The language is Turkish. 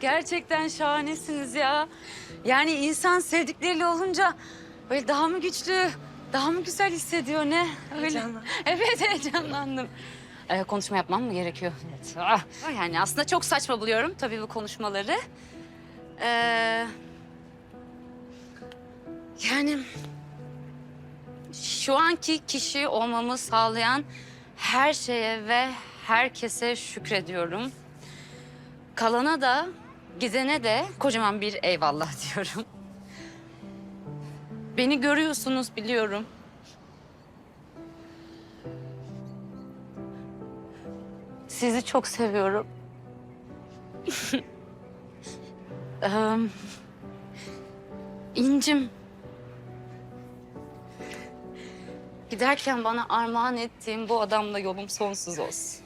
Gerçekten şahanesiniz ya. Yani insan sevdikleriyle olunca böyle daha mı güçlü, daha mı güzel hissediyor ne? Öyle. Evet heyecanlandım. Ee, konuşma yapmam mı gerekiyor? Evet. Ah, yani aslında çok saçma buluyorum tabii bu konuşmaları. Ee, yani şu anki kişi olmamı sağlayan her şeye ve herkese şükrediyorum. Kalana da gidene de kocaman bir eyvallah diyorum. Beni görüyorsunuz biliyorum. Sizi çok seviyorum. Eee, İncim. Giderken bana armağan ettiğim bu adamla yolum sonsuz olsun.